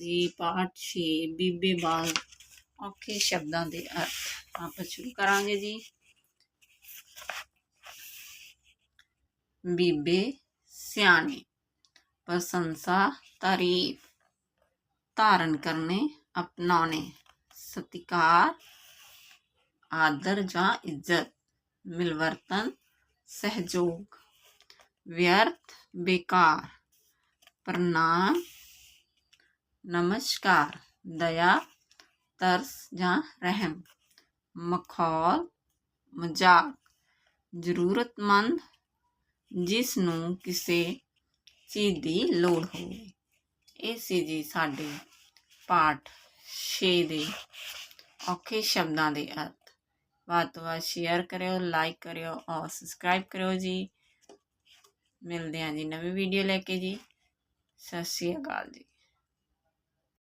ਜੀ ਪਾਠ 6 ਬੀਬੇ ਬਾਲ ਔਖੇ ਸ਼ਬਦਾਂ ਦੇ ਅਰਥ ਆਪਾਂ ਸ਼ੁਰੂ ਕਰਾਂਗੇ ਜੀ ਬੀਬੇ ਸਿਆਣੇ ਪ੍ਰਸ਼ੰਸਾ ਤਾਰੀਫ ਧਾਰਨ ਕਰਨੇ ਅਪਣਾਉਣੇ ਸਤਿਕਾਰ ਆਦਰ ਜਾਂ ਇੱਜ਼ਤ ਮਿਲਵਰਤਨ ਸਹਿਯੋਗ ਵਿਅਰਥ ਬੇਕਾਰ ਪ੍ਰਣਾਮ ਨਮਸਕਾਰ ਦਇਆ ਤਰਸ ਜਾਂ ਰਹਿਮ ਮਖੌਲ ਮਜ਼ਾਕ ਜ਼ਰੂਰਤਮੰਦ ਜਿਸ ਨੂੰ ਕਿਸੇ ਚੀਜ਼ ਦੀ ਲੋੜ ਹੋਵੇ ਇਹ ਸੀ ਜੀ ਸਾਡੇ ਪਾਠ 6 ਦੇ ਔਖੇ ਸ਼ਬਦਾਂ ਦੇ ਅਰਥ ਵੱਧ ਤੋਂ ਵੱਧ ਸ਼ੇਅਰ ਕਰਿਓ ਲਾਈਕ ਕਰਿਓ ਔਰ ਸਬਸਕ੍ਰਾਈਬ ਕਰਿਓ ਜੀ ਮਿਲਦੇ ਹਾਂ ਜੀ ਨਵੀਂ ਵੀਡੀਓ ਲੈ ਕੇ ਜੀ ਸਤਿ ਸ਼੍ਰੀ ਅਕਾਲ ਜੀ